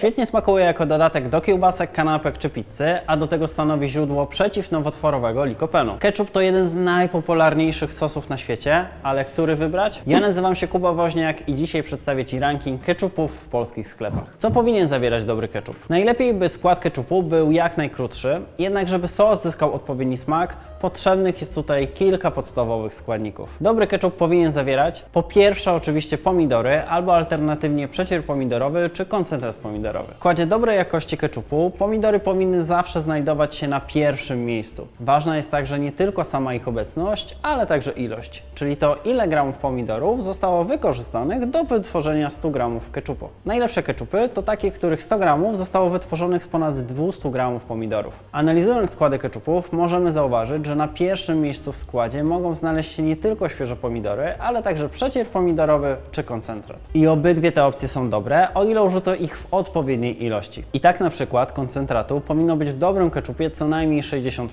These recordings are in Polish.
Świetnie smakuje jako dodatek do kiełbasek, kanapek czy pizzy, a do tego stanowi źródło przeciwnowotworowego likopenu. Ketchup to jeden z najpopularniejszych sosów na świecie, ale który wybrać? Ja nazywam się Kuba Woźniak i dzisiaj przedstawię Ci ranking ketchupów w polskich sklepach. Co powinien zawierać dobry ketchup? Najlepiej by skład ketchupu był jak najkrótszy, jednak żeby sos zyskał odpowiedni smak, potrzebnych jest tutaj kilka podstawowych składników. Dobry ketchup powinien zawierać po pierwsze oczywiście pomidory, albo alternatywnie przecier pomidorowy czy koncentrat pomidorowy. W składzie dobrej jakości ketchupu pomidory powinny zawsze znajdować się na pierwszym miejscu. Ważna jest także nie tylko sama ich obecność, ale także ilość, czyli to ile gramów pomidorów zostało wykorzystanych do wytworzenia 100 gramów ketchupu. Najlepsze ketchupy to takie, których 100 gramów zostało wytworzonych z ponad 200 gramów pomidorów. Analizując składy ketchupów możemy zauważyć, że na pierwszym miejscu w składzie mogą znaleźć się nie tylko świeże pomidory, ale także przecier pomidorowy czy koncentrat. I obydwie te opcje są dobre, o ile użyto ich w odpowiedniej ilości. I tak na przykład koncentratu powinno być w dobrym ketchupie co najmniej 60%,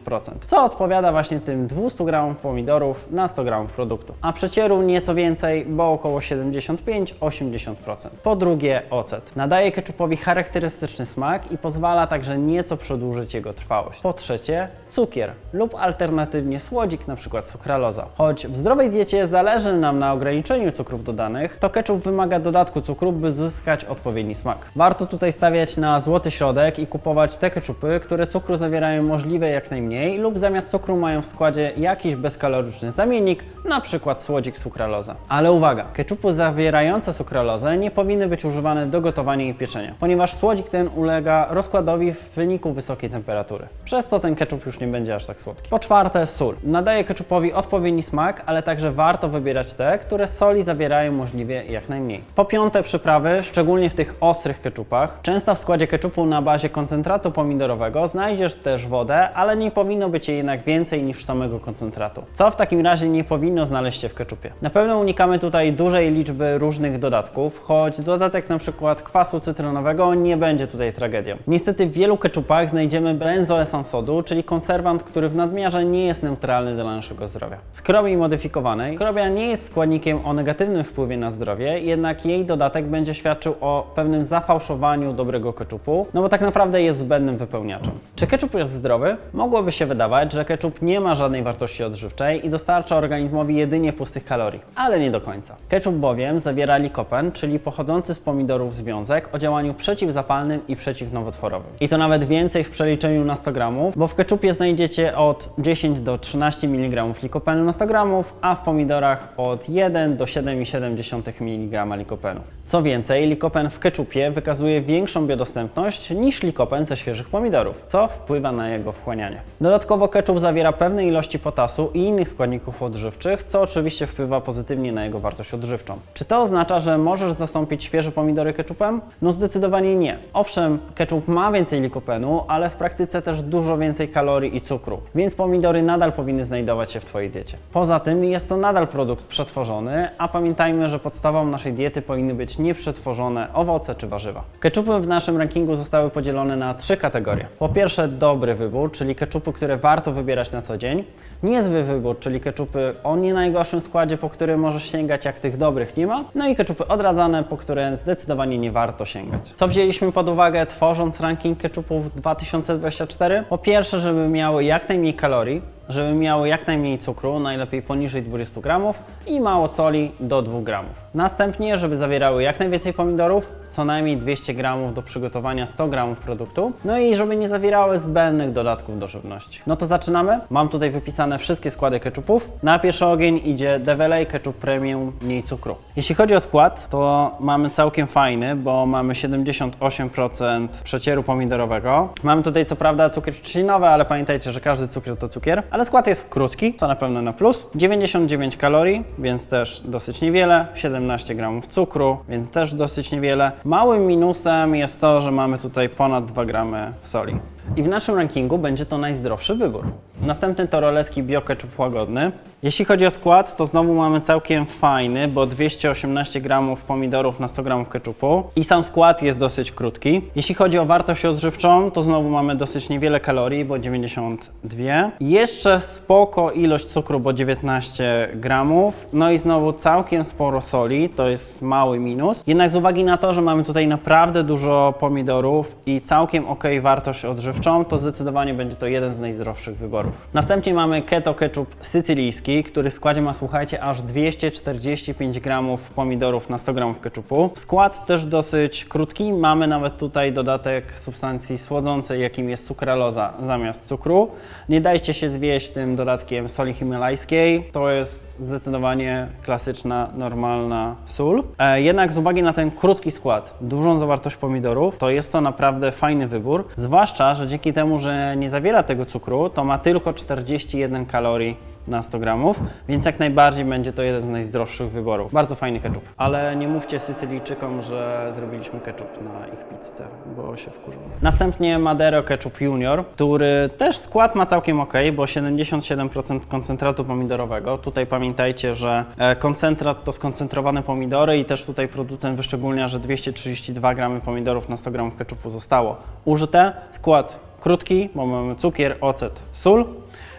co odpowiada właśnie tym 200 gramów pomidorów na 100 gramów produktu. A przecieru nieco więcej, bo około 75-80%. Po drugie ocet. Nadaje ketchupowi charakterystyczny smak i pozwala także nieco przedłużyć jego trwałość. Po trzecie cukier lub alternatywnie słodzik, np. sukraloza. Choć w zdrowej diecie zależy nam na ograniczeniu cukrów dodanych, to ketchup wymaga dodatku cukru, by zyskać odpowiedni smak. Warto tutaj stawiać na złoty środek i kupować te ketchupy, które cukru zawierają możliwe jak najmniej lub zamiast cukru mają w składzie jakiś bezkaloryczny zamiennik, np. słodzik sukraloza. Ale uwaga, ketchupy zawierające sukralozę nie powinny być używane do gotowania i pieczenia, ponieważ słodzik ten ulega rozkładowi w wyniku wysokiej temperatury, przez co ten ketchup już nie będzie aż tak słodki. Po czwarte, sól. Nadaje ketchupowi odpowiedni smak, ale także warto wybierać te, które soli zawierają możliwie jak najmniej. Po piąte, przyprawy, szczególnie w tych ostrych ketchupach. Często w składzie ketchupu na bazie koncentratu pomidorowego znajdziesz też wodę, ale nie powinno być jej jednak więcej niż samego koncentratu. Co w takim razie nie powinno znaleźć się w ketchupie? Na pewno unikamy tutaj dużej liczby różnych dodatków, choć dodatek na przykład kwasu cytronowego nie będzie tutaj tragedią. Niestety w wielu ketchupach znajdziemy benzoesan sodu, czyli konserwant, który w nadmiarze nie jest neutralny dla naszego zdrowia. Skrobii modyfikowanej. Skrobia nie jest składnikiem o negatywnym wpływie na zdrowie, jednak jej dodatek będzie świadczył o pewnym zafałszowaniu dobrego ketchupu, no bo tak naprawdę jest zbędnym wypełniaczem. Czy ketchup jest zdrowy? Mogłoby się wydawać, że ketchup nie ma żadnej wartości odżywczej i dostarcza organizmowi jedynie pustych kalorii, ale nie do końca. Ketchup bowiem zawiera likopen, czyli pochodzący z pomidorów związek o działaniu przeciwzapalnym i przeciwnowotworowym. I to nawet więcej w przeliczeniu na 100 gramów, bo w ketchupie znajdziecie od 10 do 13 mg likopenu na 100 gramów, a w pomidorach od 1 do 7,7 mg likopenu. Co więcej, likopen w ketchupie wykazuje większą biodostępność niż likopen ze świeżych pomidorów, co wpływa na jego wchłanianie. Dodatkowo ketchup zawiera pewne ilości potasu i innych składników odżywczych, co oczywiście wpływa pozytywnie na jego wartość odżywczą. Czy to oznacza, że możesz zastąpić świeże pomidory ketchupem? No zdecydowanie nie. Owszem, ketchup ma więcej likopenu, ale w praktyce też dużo więcej kalorii i cukru, więc pomidory nadal powinny znajdować się w Twojej diecie. Poza tym jest to nadal produkt przetworzony, a pamiętajmy, że podstawą naszej diety powinny być nieprzetworzone owoce czy warzywa. Ketchupy w naszym rankingu zostały podzielone na trzy kategorie. Po pierwsze dobry wybór, czyli ketchupy, które warto wybierać na co dzień. Niezły wybór, czyli ketchupy o nie najgorszym składzie, po który możesz sięgać, jak tych dobrych nie ma. No i ketchupy odradzane, po które zdecydowanie nie warto sięgać. Co wzięliśmy pod uwagę, tworząc ranking ketchupów 2024? Po pierwsze, żeby miały jak najmniej kalorii, everybody. Żeby miały jak najmniej cukru, najlepiej poniżej 20 gramów i mało soli do 2 gramów. Następnie, żeby zawierały jak najwięcej pomidorów, co najmniej 200 gramów do przygotowania 100 gramów produktu, no i żeby nie zawierały zbędnych dodatków do żywności. No to zaczynamy. Mam tutaj wypisane wszystkie składy ketchupów. Na pierwszy ogień idzie Develay Ketchup Premium, mniej cukru. Jeśli chodzi o skład, to mamy całkiem fajny, bo mamy 78% przecieru pomidorowego. Mamy tutaj co prawda cukier trzcinowy, ale pamiętajcie, że każdy cukier to cukier. Ale skład jest krótki, co na pewno na plus. 99 kalorii, więc też dosyć niewiele. 17 gramów cukru, więc też dosyć niewiele. Małym minusem jest to, że mamy tutaj ponad 2 gramy soli. I w naszym rankingu będzie to najzdrowszy wybór. Następny to roleski Bio Ketchup Łagodny. Jeśli chodzi o skład, to znowu mamy całkiem fajny, bo 218 gramów pomidorów na 100 gramów keczupu i sam skład jest dosyć krótki. Jeśli chodzi o wartość odżywczą, to znowu mamy dosyć niewiele kalorii, bo 92. Jeszcze spoko ilość cukru, bo 19 gramów. No i znowu całkiem sporo soli, to jest mały minus. Jednak z uwagi na to, że mamy tutaj naprawdę dużo pomidorów i całkiem ok wartość odżywczą, to zdecydowanie będzie to jeden z najzdrowszych wyborów. Następnie mamy keto ketchup sycylijski, który w składzie ma, słuchajcie, aż 245 gramów pomidorów na 100 gramów ketchupu. Skład też dosyć krótki, mamy nawet tutaj dodatek substancji słodzącej, jakim jest sukraloza zamiast cukru. Nie dajcie się zwieść tym dodatkiem soli himalajskiej, to jest zdecydowanie klasyczna, normalna sól. E, jednak z uwagi na ten krótki skład, dużą zawartość pomidorów, to jest to naprawdę fajny wybór, zwłaszcza, że dzięki temu, że nie zawiera tego cukru, to ma tylko 41 kalorii na 100 gramów, więc jak najbardziej będzie to jeden z najzdrowszych wyborów. Bardzo fajny ketchup. Ale nie mówcie Sycylijczykom, że zrobiliśmy ketchup na ich pizzę, bo się wkurzą. Następnie Madero Ketchup Junior, który też skład ma całkiem ok, bo 77% koncentratu pomidorowego. Tutaj pamiętajcie, że e, koncentrat to skoncentrowane pomidory i też tutaj producent wyszczególnia, że 232 gramy pomidorów na 100 gramów ketchupu zostało użyte. Skład krótki, bo mamy cukier, ocet, sól.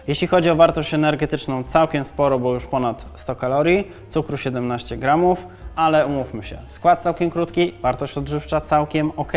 Jeśli chodzi o wartość energetyczną, całkiem sporo, bo już ponad 100 kalorii, cukru 17 gramów, ale umówmy się, skład całkiem krótki, wartość odżywcza całkiem ok,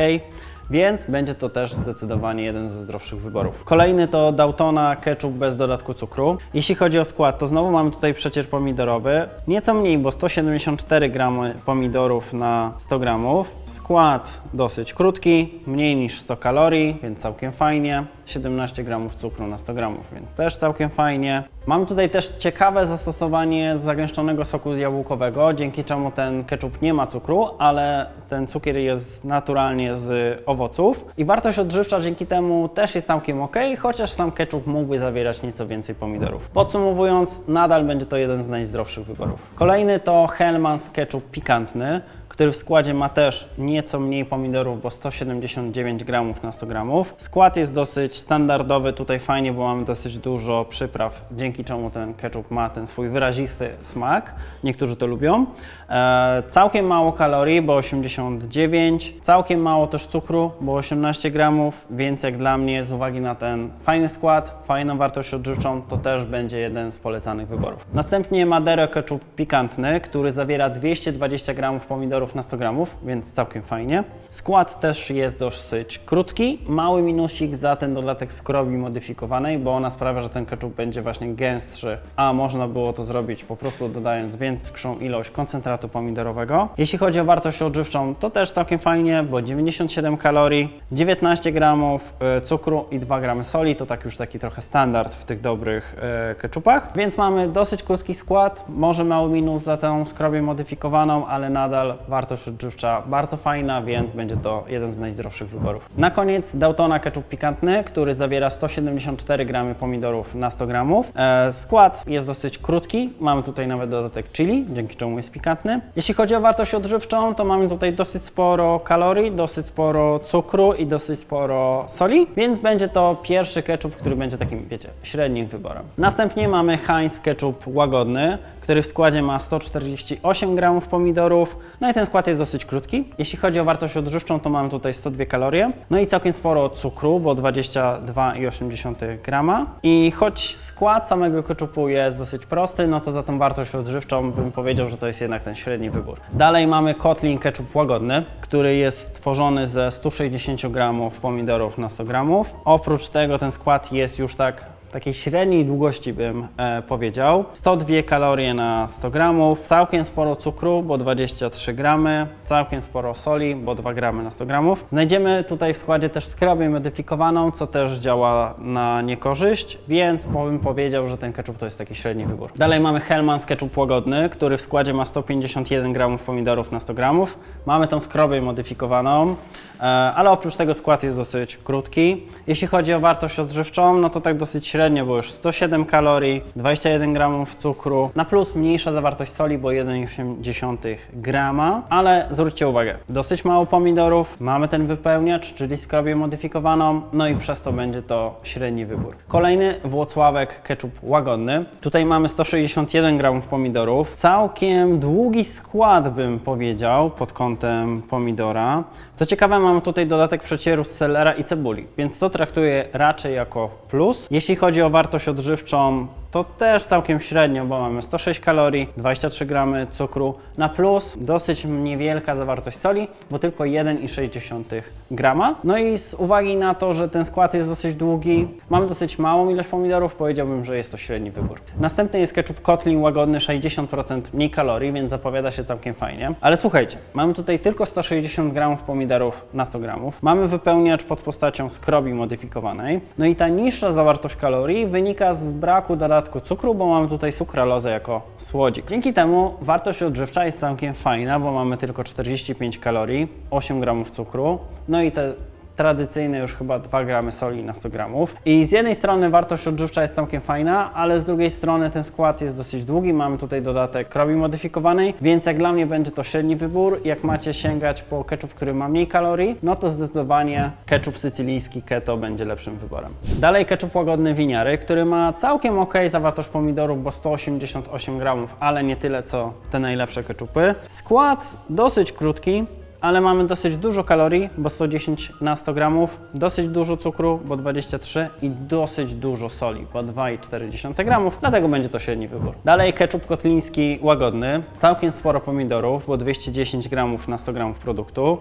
więc będzie to też zdecydowanie jeden ze zdrowszych wyborów. Kolejny to Daltona ketchup bez dodatku cukru. Jeśli chodzi o skład, to znowu mamy tutaj przecier pomidorowy, nieco mniej, bo 174 gramy pomidorów na 100 gramów. Skład dosyć krótki, mniej niż 100 kalorii, więc całkiem fajnie. 17 gramów cukru na 100 gramów, więc też całkiem fajnie. Mamy tutaj też ciekawe zastosowanie zagęszczonego soku jabłkowego, dzięki czemu ten ketchup nie ma cukru, ale ten cukier jest naturalnie z owoców i wartość odżywcza dzięki temu też jest całkiem ok, chociaż sam ketchup mógłby zawierać nieco więcej pomidorów. Podsumowując, nadal będzie to jeden z najzdrowszych wyborów. Kolejny to Hellmann's ketchup pikantny który w składzie ma też nieco mniej pomidorów, bo 179 gramów na 100 gramów. Skład jest dosyć standardowy, tutaj fajnie, bo mamy dosyć dużo przypraw, dzięki czemu ten ketchup ma ten swój wyrazisty smak. Niektórzy to lubią. E, całkiem mało kalorii, bo 89. Całkiem mało też cukru, bo 18 gramów, więc jak dla mnie z uwagi na ten fajny skład, fajną wartość odżywczą, to też będzie jeden z polecanych wyborów. Następnie Madero ketchup pikantny, który zawiera 220 gramów pomidorów na 100 gramów, więc całkiem fajnie. Skład też jest dosyć krótki. Mały minusik za ten dodatek skrobi modyfikowanej, bo ona sprawia, że ten ketchup będzie właśnie gęstszy, a można było to zrobić po prostu dodając większą ilość koncentratu pomidorowego. Jeśli chodzi o wartość odżywczą, to też całkiem fajnie, bo 97 kalorii, 19 gramów e, cukru i 2 gramy soli, to tak już taki trochę standard w tych dobrych e, ketchupach. Więc mamy dosyć krótki skład, może mały minus za tą skrobię modyfikowaną, ale nadal wartość odżywcza bardzo fajna, więc będzie to jeden z najzdrowszych wyborów. Na koniec Daltona ketchup pikantny, który zawiera 174 gramy pomidorów na 100 gramów. E, skład jest dosyć krótki, mamy tutaj nawet dodatek chili, dzięki czemu jest pikantny. Jeśli chodzi o wartość odżywczą, to mamy tutaj dosyć sporo kalorii, dosyć sporo cukru i dosyć sporo soli, więc będzie to pierwszy ketchup, który będzie takim, wiecie, średnim wyborem. Następnie mamy Heinz ketchup łagodny, który w składzie ma 148 gramów pomidorów. No i ten skład jest dosyć krótki. Jeśli chodzi o wartość odżywczą, to mamy tutaj 102 kalorie. No i całkiem sporo cukru, bo 22,8 grama. I choć skład samego ketchupu jest dosyć prosty, no to za tą wartość odżywczą bym powiedział, że to jest jednak ten średni wybór. Dalej mamy Kotlin ketchup łagodny, który jest tworzony ze 160 gramów pomidorów na 100 gramów. Oprócz tego ten skład jest już tak takiej średniej długości bym e, powiedział. 102 kalorie na 100 gramów, całkiem sporo cukru, bo 23 gramy, całkiem sporo soli, bo 2 gramy na 100 gramów. Znajdziemy tutaj w składzie też skrobię modyfikowaną, co też działa na niekorzyść, więc bym powiedział, że ten ketchup to jest taki średni wybór. Dalej mamy Hellmann's ketchup łagodny, który w składzie ma 151 gramów pomidorów na 100 gramów. Mamy tą skrobię modyfikowaną. E, ale oprócz tego skład jest dosyć krótki. Jeśli chodzi o wartość odżywczą, no to tak dosyć średnio, bo już 107 kalorii, 21 gramów cukru, na plus mniejsza zawartość soli, bo 1,8 grama, ale zwróćcie uwagę, dosyć mało pomidorów, mamy ten wypełniacz, czyli skrobię modyfikowaną, no i przez to będzie to średni wybór. Kolejny Włocławek ketchup łagodny. Tutaj mamy 161 gramów pomidorów, całkiem długi skład bym powiedział pod kątem pomidora. Co ciekawe, mamy tutaj dodatek przecieru z selera i cebuli, więc to traktuję raczej jako plus. Jeśli chodzi o wartość odżywczą, to też całkiem średnio, bo mamy 106 kalorii, 23 gramy cukru na plus, dosyć niewielka zawartość soli, bo tylko 1,6 grama. No i z uwagi na to, że ten skład jest dosyć długi, mamy dosyć małą ilość pomidorów, powiedziałbym, że jest to średni wybór. Następny jest ketchup Kotlin łagodny, 60% mniej kalorii, więc zapowiada się całkiem fajnie. Ale słuchajcie, mamy tutaj tylko 160 gramów pomidorów na 100 gramów. Mamy wypełniacz pod postacią skrobi modyfikowanej. No i ta niższa zawartość kalorii wynika z braku dodatku cukru, bo mamy tutaj sukralozę jako słodzik. Dzięki temu wartość odżywcza jest całkiem fajna, bo mamy tylko 45 kalorii, 8 gramów cukru, no i te tradycyjne już chyba 2 gramy soli na 100 gramów. I z jednej strony wartość odżywcza jest całkiem fajna, ale z drugiej strony ten skład jest dosyć długi. Mamy tutaj dodatek krobi modyfikowanej, więc jak dla mnie będzie to średni wybór. Jak macie sięgać po ketchup, który ma mniej kalorii, no to zdecydowanie ketchup sycylijski keto będzie lepszym wyborem. Dalej ketchup łagodny winiary, który ma całkiem ok zawartość pomidorów, bo 188 gramów, ale nie tyle co te najlepsze ketchupy. Skład dosyć krótki, ale mamy dosyć dużo kalorii, bo 110 na 100 gramów, dosyć dużo cukru, bo 23 i dosyć dużo soli, bo 2,4 gramów, dlatego będzie to średni wybór. Dalej ketchup kotliński łagodny, całkiem sporo pomidorów, bo 210 gramów na 100 gramów produktu.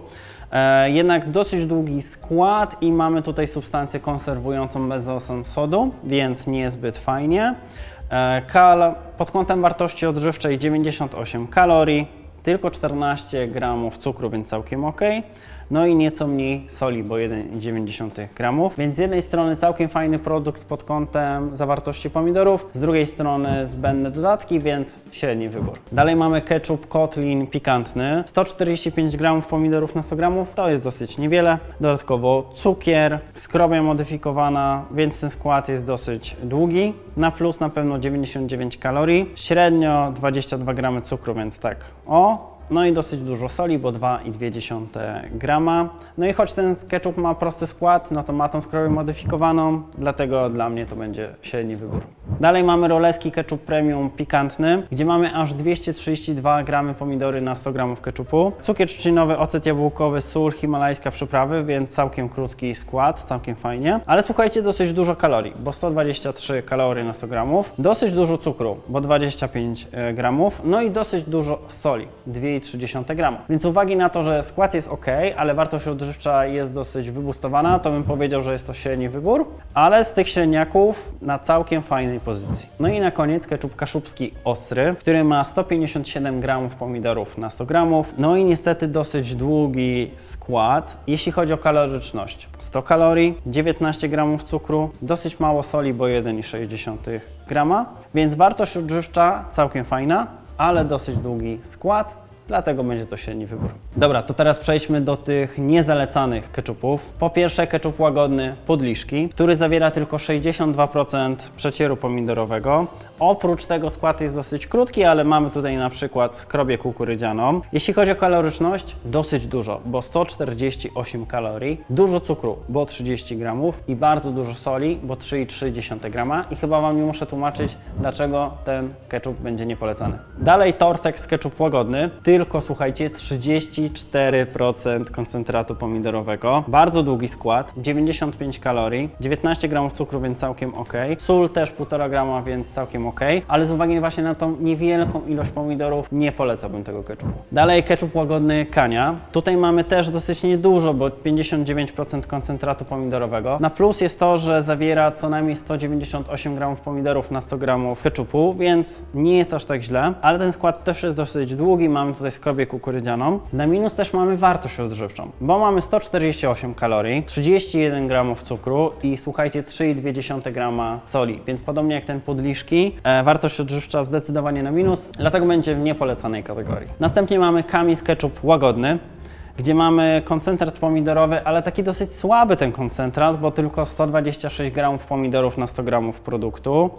E, jednak dosyć długi skład i mamy tutaj substancję konserwującą bez ocen sodu, więc niezbyt fajnie. E, kal pod kątem wartości odżywczej 98 kalorii, tylko 14 gramów cukru, więc całkiem ok. No i nieco mniej soli, bo 1,9 gramów. Więc z jednej strony całkiem fajny produkt pod kątem zawartości pomidorów, z drugiej strony zbędne dodatki, więc średni wybór. Dalej mamy ketchup Kotlin pikantny. 145 gramów pomidorów na 100 gramów, to jest dosyć niewiele. Dodatkowo cukier, skrobia modyfikowana, więc ten skład jest dosyć długi. Na plus na pewno 99 kalorii, średnio 22 gramy cukru, więc tak o, no i dosyć dużo soli, bo 2,2 grama. No i choć ten ketchup ma prosty skład, no to ma tą skrobię modyfikowaną, dlatego dla mnie to będzie średni wybór. Dalej mamy roleski ketchup premium pikantny, gdzie mamy aż 232 gramy pomidory na 100 gramów ketchupu. Cukier trzcinowy, ocet jabłkowy, sól, himalajska przyprawy, więc całkiem krótki skład, całkiem fajnie. Ale słuchajcie, dosyć dużo kalorii, bo 123 kalorie na 100 gramów. Dosyć dużo cukru, bo 25 gramów. No i dosyć dużo soli, 2,3 grama. Więc uwagi na to, że skład jest ok, ale wartość odżywcza jest dosyć wybustowana, to bym powiedział, że jest to średni wybór, ale z tych średniaków na całkiem fajnej pozycji. No i na koniec ketchup kaszubski ostry, który ma 157 gramów pomidorów na 100 gramów. No i niestety dosyć długi skład, jeśli chodzi o kaloryczność. 100 kalorii, 19 gramów cukru, dosyć mało soli, bo 1,6 grama, więc wartość odżywcza całkiem fajna, ale dosyć długi skład, dlatego będzie to średni wybór. Dobra, to teraz przejdźmy do tych niezalecanych ketchupów. Po pierwsze ketchup łagodny Podliszki, który zawiera tylko 62% przecieru pomidorowego. Oprócz tego skład jest dosyć krótki, ale mamy tutaj na przykład skrobię kukurydzianą. Jeśli chodzi o kaloryczność, dosyć dużo, bo 148 kalorii, dużo cukru, bo 30 gramów i bardzo dużo soli, bo 3,3 grama i chyba Wam nie muszę tłumaczyć, dlaczego ten ketchup będzie niepolecany. Dalej Tortex ketchup łagodny, tylko słuchajcie, 34% koncentratu pomidorowego, bardzo długi skład, 95 kalorii, 19 gramów cukru, więc całkiem ok. Sól też 1,5 grama, więc całkiem ok, ale z uwagi właśnie na tą niewielką ilość pomidorów nie polecałbym tego ketchupu. Dalej ketchup łagodny Kania. Tutaj mamy też dosyć niedużo, bo 59% koncentratu pomidorowego. Na plus jest to, że zawiera co najmniej 198 gramów pomidorów na 100 gramów ketchupu, więc nie jest aż tak źle, ale ten skład też jest dosyć długi, mamy tutaj skrobię kukurydzianą. Na minus też mamy wartość odżywczą, bo mamy 148 kalorii, 31 gramów cukru i słuchajcie 3,2 grama soli, więc podobnie jak ten podliszki, wartość odżywcza zdecydowanie na minus, dlatego będzie w niepolecanej kategorii. Następnie mamy Kamis ketchup łagodny, gdzie mamy koncentrat pomidorowy, ale taki dosyć słaby ten koncentrat, bo tylko 126 gramów pomidorów na 100 gramów produktu.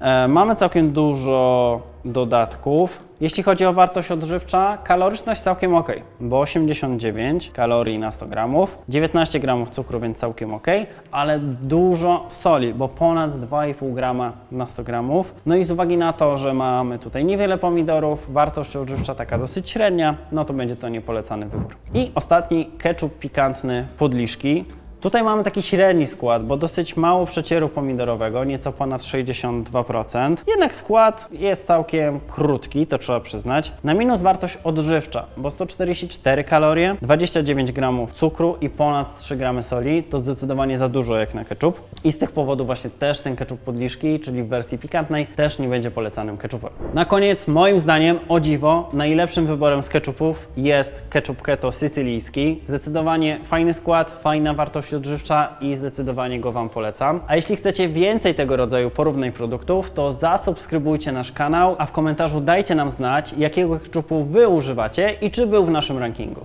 E, Mamy całkiem dużo dodatków. Jeśli chodzi o wartość odżywcza, kaloryczność całkiem ok, bo 89 kalorii na 100 gramów, 19 gramów cukru, więc całkiem ok, ale dużo soli, bo ponad 2,5 grama na 100 gramów. No i z uwagi na to, że mamy tutaj niewiele pomidorów, wartość odżywcza taka dosyć średnia, no to będzie to niepolecany wybór. I ostatni ketchup pikantny podliszki. Tutaj mamy taki średni skład, bo dosyć mało przecieru pomidorowego, nieco ponad 62%. Jednak skład jest całkiem krótki, to trzeba przyznać. Na minus wartość odżywcza, bo 144 kalorie, 29 gramów cukru i ponad 3 gramy soli. To zdecydowanie za dużo jak na ketchup. I z tych powodów właśnie też ten ketchup podliszki, czyli w wersji pikantnej, też nie będzie polecanym ketchupem. Na koniec, moim zdaniem, o dziwo, najlepszym wyborem z ketchupów jest ketchup keto sycylijski. Zdecydowanie fajny skład, fajna wartość odżywcza i zdecydowanie go Wam polecam. A jeśli chcecie więcej tego rodzaju porównań produktów, to zasubskrybujcie nasz kanał, a w komentarzu dajcie nam znać, jakiego ketchupu Wy używacie i czy był w naszym rankingu.